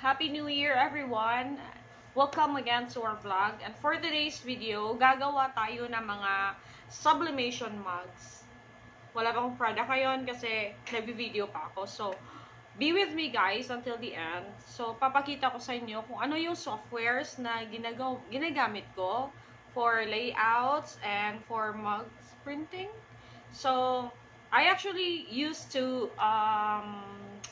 Happy New Year everyone! Welcome again to our vlog. And for today's video, gagawa tayo ng mga sublimation mugs. Wala pa akong product ngayon kasi nag-video pa ako. So, be with me guys until the end. So, papakita ko sa inyo kung ano yung softwares na ginagamit ko for layouts and for mugs printing. So, I actually used to um,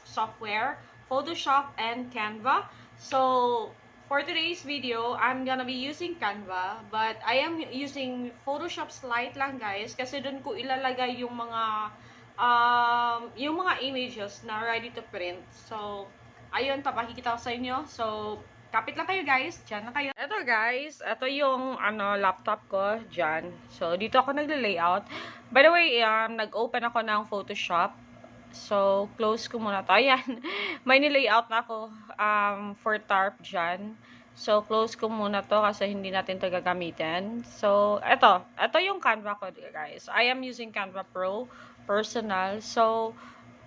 software Photoshop and Canva. So, for today's video, I'm gonna be using Canva, but I am using Photoshop Slide lang guys, kasi dun ko ilalagay yung mga um, yung mga images na ready to print. So, ayun, papakikita ko sa inyo. So, kapit lang kayo guys, dyan na kayo. Ito guys, ito yung ano, laptop ko, dyan. So, dito ako nagle-layout. By the way, um, nag-open ako ng Photoshop. So, close ko muna to. Ayan, may nilayout na ako um, for tarp dyan. So, close ko muna to kasi hindi natin to gagamitin. So, eto. Ito yung Canva ko, guys. I am using Canva Pro Personal. So,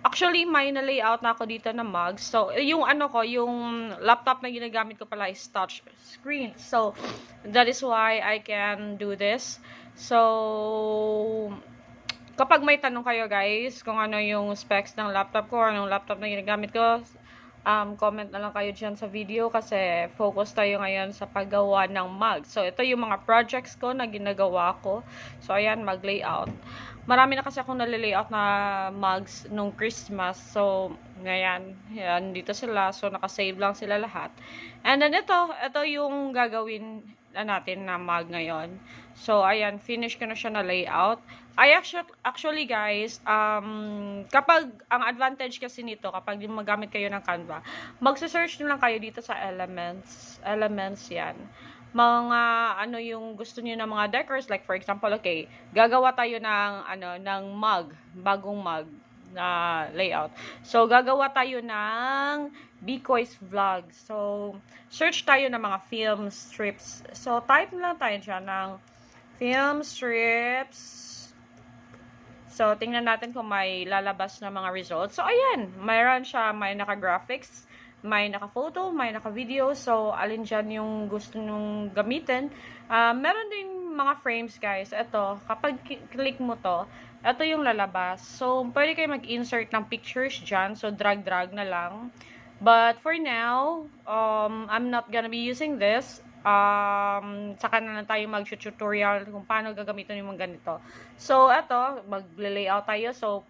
actually, may na-layout na ako dito na mug. So, yung ano ko, yung laptop na ginagamit ko pala is touch screen. So, that is why I can do this. So, kapag may tanong kayo guys, kung ano yung specs ng laptop ko, anong laptop na ginagamit ko, um, comment na lang kayo dyan sa video kasi focus tayo ngayon sa paggawa ng mug. So, ito yung mga projects ko na ginagawa ko. So, ayan, mag-layout. Marami na kasi akong nalilayout na mugs nung Christmas. So, ngayon, yan, dito sila. So, nakasave lang sila lahat. And then, ito, ito yung gagawin na natin na mug ngayon. So, ayan, finish ko na siya na layout. I actually, actually guys, um, kapag, ang advantage kasi nito, kapag magamit kayo ng Canva, magsa-search nyo lang kayo dito sa elements. Elements yan. Mga, ano yung gusto niyo ng mga decors, like for example, okay, gagawa tayo ng, ano, ng mug, bagong mug na layout. So, gagawa tayo ng Bikoy's Vlog. So, search tayo ng mga film strips. So, type lang tayo dyan ng film strips. So, tingnan natin kung may lalabas na mga results. So, ayan. Mayroon siya, may naka-graphics, may naka-photo, may naka-video. So, alin dyan yung gusto nyong gamitin. Uh, meron din mga frames, guys. Ito, kapag click mo to, ito yung lalabas. So, pwede kayo mag-insert ng pictures dyan. So, drag-drag na lang. But, for now, um, I'm not gonna be using this um, saka na lang tayo mag-tutorial kung paano gagamitin yung mga ganito. So, eto, mag-layout tayo. So,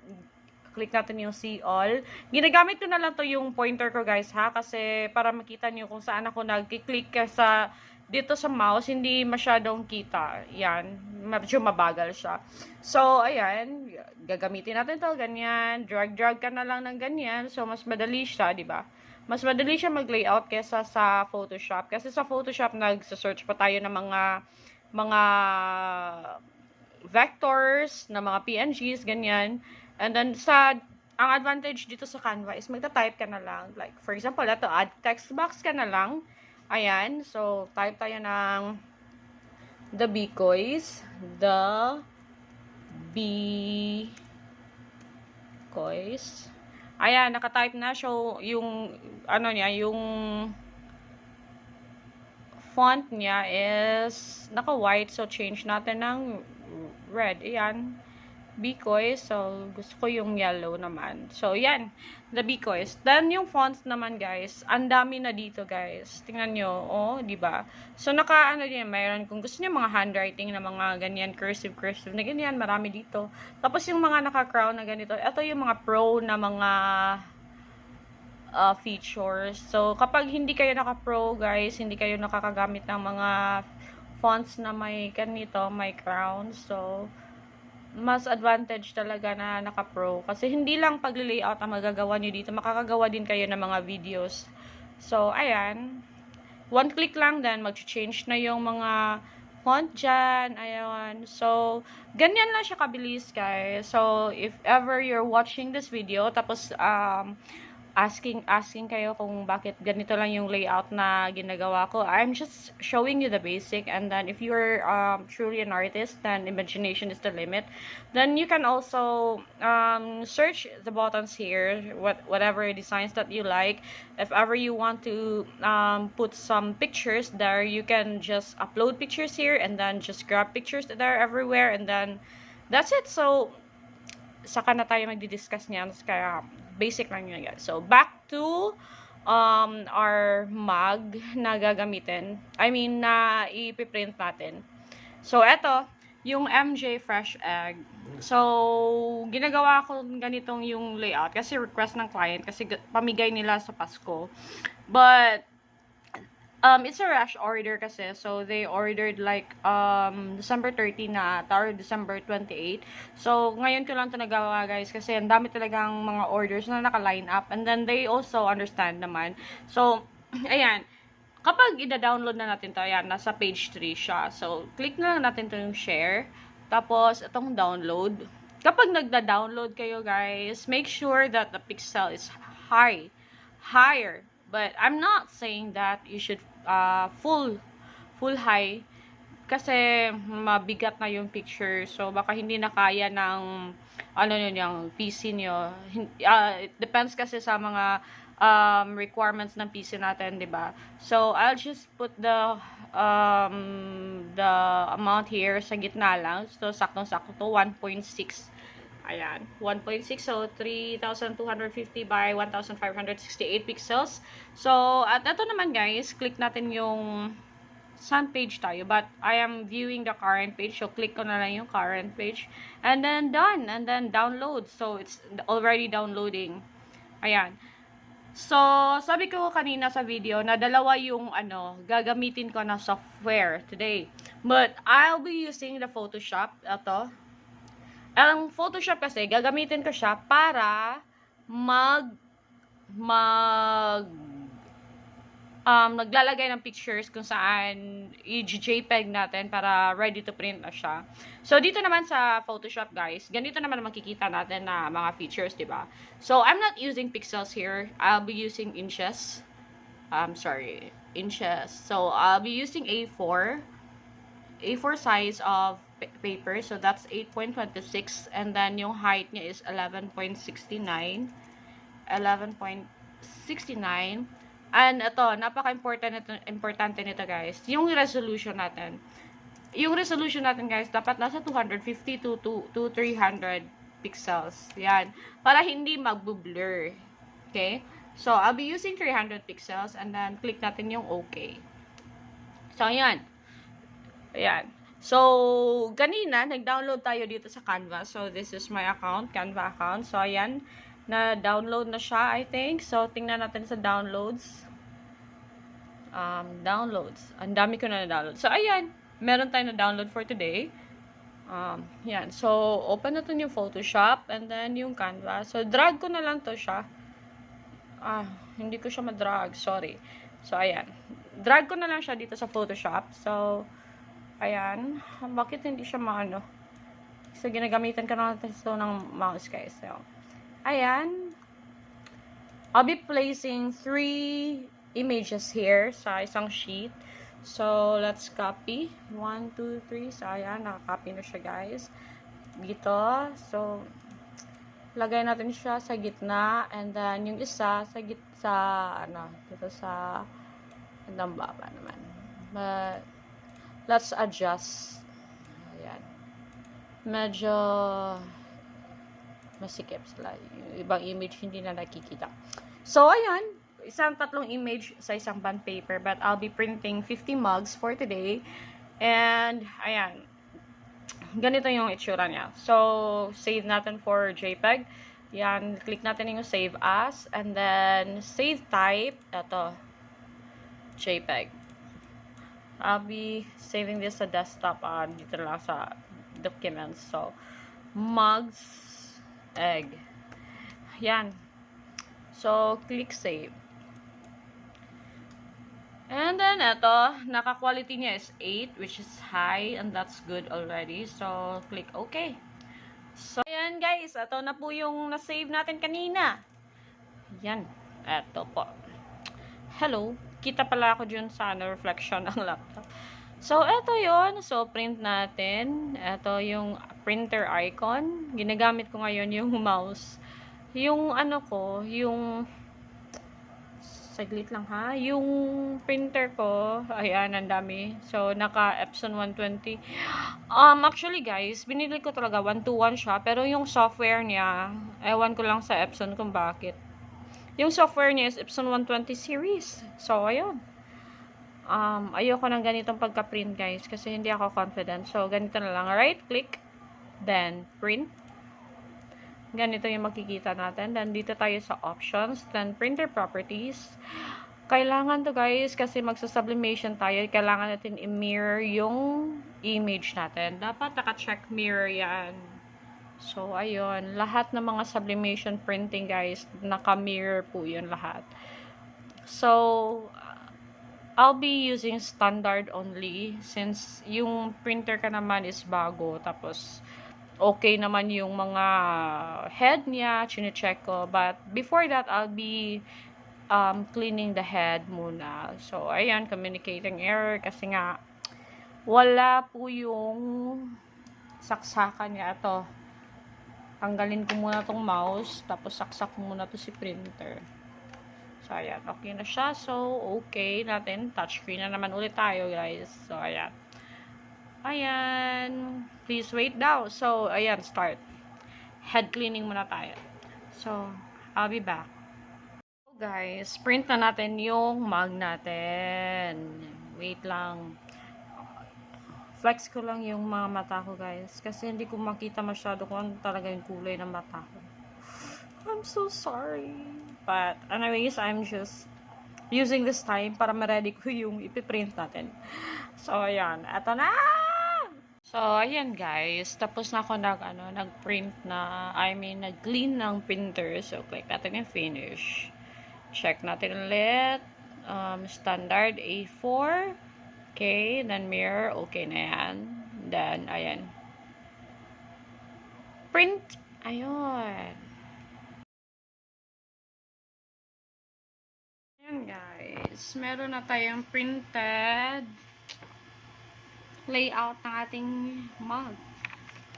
click natin yung see all. Ginagamit ko na lang to yung pointer ko guys ha, kasi para makita nyo kung saan ako nag-click sa dito sa mouse, hindi masyadong kita. Yan, medyo mabagal siya. So, ayan, gagamitin natin to ganyan. Drag-drag ka na lang ng ganyan. So, mas madali siya, di ba? mas madali siya mag-layout kesa sa Photoshop. Kasi sa Photoshop, nagsa-search pa tayo ng mga mga vectors, na mga PNGs, ganyan. And then, sa, ang advantage dito sa Canva is magta-type ka na lang. Like, for example, ito, add text box ka na lang. Ayan. So, type tayo ng the Bicoys. The Bicoys. Ayan, naka-type na. So, yung, ano niya, yung font niya is naka-white. So, change natin ng red. Ayan. Bikoy. So, gusto ko yung yellow naman. So, yan. The Bikoys. Then, yung fonts naman, guys. Ang dami na dito, guys. Tingnan nyo. Oh, di ba So, naka, ano din, mayroon. Kung gusto niyo mga handwriting na mga ganyan, cursive, cursive na ganyan, marami dito. Tapos, yung mga naka-crown na ganito. Ito yung mga pro na mga uh, features. So, kapag hindi kayo naka-pro, guys, hindi kayo nakakagamit ng mga fonts na may ganito, may crown. So, mas advantage talaga na naka-pro. Kasi hindi lang pag-layout ang magagawa nyo dito. Makakagawa din kayo ng mga videos. So, ayan. One click lang then mag-change na yung mga font dyan. Ayan. So, ganyan lang siya kabilis, guys. So, if ever you're watching this video, tapos, um, asking asking kayo kung bakit ganito lang yung layout na ginagawa ko. I'm just showing you the basic and then if you're um, truly an artist then imagination is the limit. Then you can also um, search the buttons here what whatever designs that you like. If ever you want to um, put some pictures there, you can just upload pictures here and then just grab pictures there everywhere and then that's it. So saka na tayo magdi-discuss niyan. Kaya, basic lang yun, guys. So, back to um, our mug na gagamitin. I mean, na ipiprint natin. So, eto, yung MJ Fresh Egg. So, ginagawa ko ganitong yung layout kasi request ng client kasi pamigay nila sa Pasko. But, um, it's a rush order kasi. So, they ordered like um, December 30 na ata or December 28. So, ngayon ko lang ito nagawa guys kasi ang dami talagang mga orders na naka-line up. And then, they also understand naman. So, ayan. Kapag ida-download na natin to, ayan, nasa page 3 siya. So, click na lang natin to yung share. Tapos, itong download. Kapag nagda-download kayo guys, make sure that the pixel is high. Higher. But I'm not saying that you should uh, full full high kasi mabigat na yung picture. So, baka hindi na kaya ng ano yun, yung PC nyo. Uh, depends kasi sa mga um, requirements ng PC natin, di ba? So, I'll just put the um, the amount here sa gitna lang. So, saktong-sakto to, 1.6. Ayan, 1.6. So, 3,250 by 1,568 pixels. So, at ito naman guys, click natin yung saan page tayo. But, I am viewing the current page. So, click ko na lang yung current page. And then, done. And then, download. So, it's already downloading. Ayan. So, sabi ko kanina sa video na dalawa yung ano, gagamitin ko na software today. But, I'll be using the Photoshop. Ito. Ang Photoshop kasi, gagamitin ko siya para mag mag um, naglalagay ng pictures kung saan i-JPEG natin para ready to print na siya. So, dito naman sa Photoshop, guys, ganito naman makikita natin na mga features, di ba? So, I'm not using pixels here. I'll be using inches. I'm sorry, inches. So, I'll be using A4. A4 size of pa- paper. So, that's 8.26. And then, yung height niya is 11.69. 11.69. And ito, napaka-important nito, importante nito guys, yung resolution natin. Yung resolution natin guys, dapat nasa 250 to, to, to 300 pixels. Yan. Para hindi magbo-blur. Okay? So, I'll be using 300 pixels and then click natin yung OK. So, ayan. Ayan. So, kanina, nag-download tayo dito sa Canva. So, this is my account, Canva account. So, ayan na-download na siya, I think. So, tingnan natin sa downloads. Um, downloads. Ang dami ko na na-download. So, ayan. Meron tayo na-download for today. Um, yan. So, open natin yung Photoshop and then yung Canva. So, drag ko na lang to siya. Ah, hindi ko siya madrag. Sorry. So, ayan. Drag ko na lang siya dito sa Photoshop. So, ayan. Bakit hindi siya maano? So, ginagamitan ka na natin ito ng mouse, guys. So, Ayan. I'll be placing three images here sa isang sheet. So, let's copy. One, two, three. So, ayan. Nakakopy na siya, guys. Dito. So, lagay natin siya sa gitna. And then, yung isa sa git sa, ano, dito sa, andang baba naman. But, let's adjust. Ayan. Medyo, masikip sila. Yung ibang image hindi na nakikita. So, ayan. Isang tatlong image sa isang bond paper. But I'll be printing 50 mugs for today. And, ayan. Ganito yung itsura niya. So, save natin for JPEG. Yan. Click natin yung save as. And then, save type. Ito. JPEG. I'll be saving this sa desktop. Uh, dito lang sa documents. So, mugs egg. Yan. So, click save. And then, ito, naka-quality niya is 8, which is high, and that's good already. So, click OK. So, ayan guys, ito na po yung na-save natin kanina. Yan. Eto po. Hello. Kita pala ako dyan sa ano, reflection ng laptop. So, eto yon So, print natin. Eto yung printer icon. Ginagamit ko ngayon yung mouse. Yung ano ko, yung saglit lang ha. Yung printer ko, ayan, ang dami. So, naka Epson 120. Um, actually guys, binili ko talaga 121 siya. Pero yung software niya, ewan ko lang sa Epson kung bakit. Yung software niya is Epson 120 series. So, ayun. Um, ayoko ng ganitong pagka-print guys kasi hindi ako confident. So, ganito na lang. Right click, then print. Ganito yung makikita natin. Then, dito tayo sa options. Then, printer properties. Kailangan to guys, kasi magsa-sublimation tayo. Kailangan natin i-mirror yung image natin. Dapat naka-check mirror yan. So, ayun. Lahat ng mga sublimation printing guys, naka-mirror po yun lahat. So, I'll be using standard only since yung printer ka naman is bago. Tapos, okay naman yung mga head niya, chine-check ko. But, before that, I'll be um, cleaning the head muna. So, ayan, communicating error kasi nga, wala po yung saksakan niya. Ito, tanggalin ko muna tong mouse, tapos saksak muna to si printer. So, ayan, okay na siya. So, okay natin. Touchscreen na naman ulit tayo, guys. So, ayan. Ayan. Please wait daw. So, ayan, start. Head cleaning muna tayo. So, I'll be back. So, guys, print na natin yung mug natin. Wait lang. Flex ko lang yung mga mata ko, guys. Kasi hindi ko makita masyado kung ano talaga yung kulay ng mata ko. I'm so sorry. But, anyways, I'm just using this time para ma-ready ko yung ipiprint natin. So, ayan. Eto na! So, ayan guys. Tapos na ako nag, ano, nag-print na, I mean, nag-clean ng printer. So, click natin yung finish. Check natin ulit. Um, standard A4. Okay. Then mirror. Okay na yan. Then, ayan. Print. Ayun. Ayan guys. Meron na tayong printed layout ng ating mug.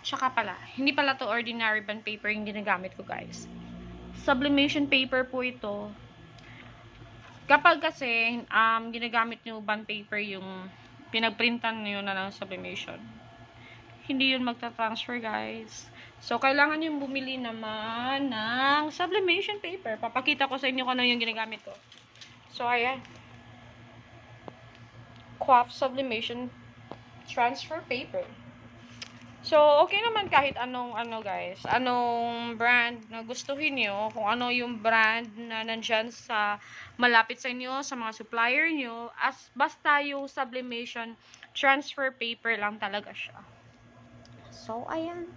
Tsaka pala, hindi pala to ordinary bond paper yung ginagamit ko guys. Sublimation paper po ito. Kapag kasi um, ginagamit nyo bond paper yung pinagprintan nyo na ng sublimation, hindi yun magta-transfer guys. So, kailangan nyo bumili naman ng sublimation paper. Papakita ko sa inyo kung ano yung ginagamit ko. So, ayan. Quaff sublimation transfer paper. So, okay naman kahit anong, ano guys, anong brand na gustuhin nyo, kung ano yung brand na nandyan sa, malapit sa inyo, sa mga supplier nyo, as basta yung sublimation transfer paper lang talaga siya. So, ayan.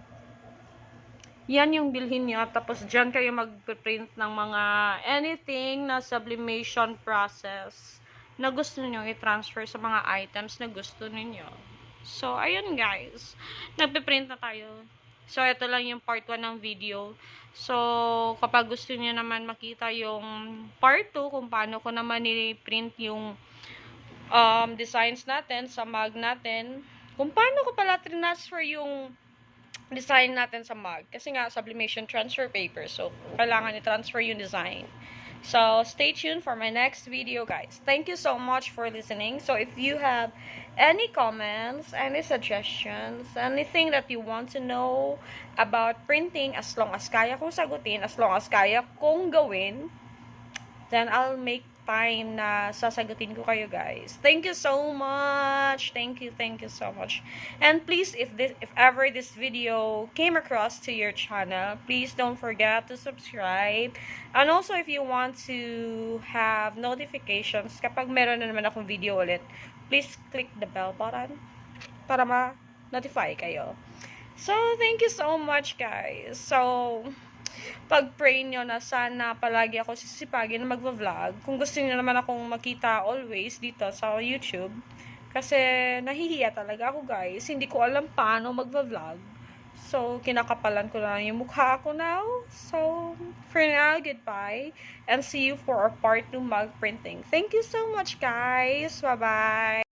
Yan yung bilhin nyo, tapos dyan kayo mag-print ng mga anything na sublimation process na gusto niyo i-transfer sa mga items na gusto ninyo. So, ayun guys. Nagpe-print na tayo. So, ito lang yung part 1 ng video. So, kapag gusto niyo naman makita yung part 2, kung paano ko naman i-print yung um, designs natin sa mug natin, kung paano ko pala transfer yung design natin sa mug. Kasi nga, sublimation transfer paper. So, kailangan i-transfer yung design. So, stay tuned for my next video, guys. Thank you so much for listening. So, if you have any comments, any suggestions, anything that you want to know about printing, as long as kaya kong sagutin, as long as kaya kong gawin, then I'll make time na sasagutin ko kayo guys. Thank you so much. Thank you, thank you so much. And please, if this, if ever this video came across to your channel, please don't forget to subscribe. And also, if you want to have notifications kapag meron na naman akong video ulit, please click the bell button para ma-notify kayo. So, thank you so much guys. So, pag-pray nyo na sana palagi ako sisipagin na magva-vlog. Kung gusto niyo naman akong makita always dito sa YouTube. Kasi nahihiya talaga ako guys. Hindi ko alam paano magva-vlog. So, kinakapalan ko na yung mukha ko now. So, for now, goodbye. And see you for our part 2 mug printing. Thank you so much, guys. Bye-bye.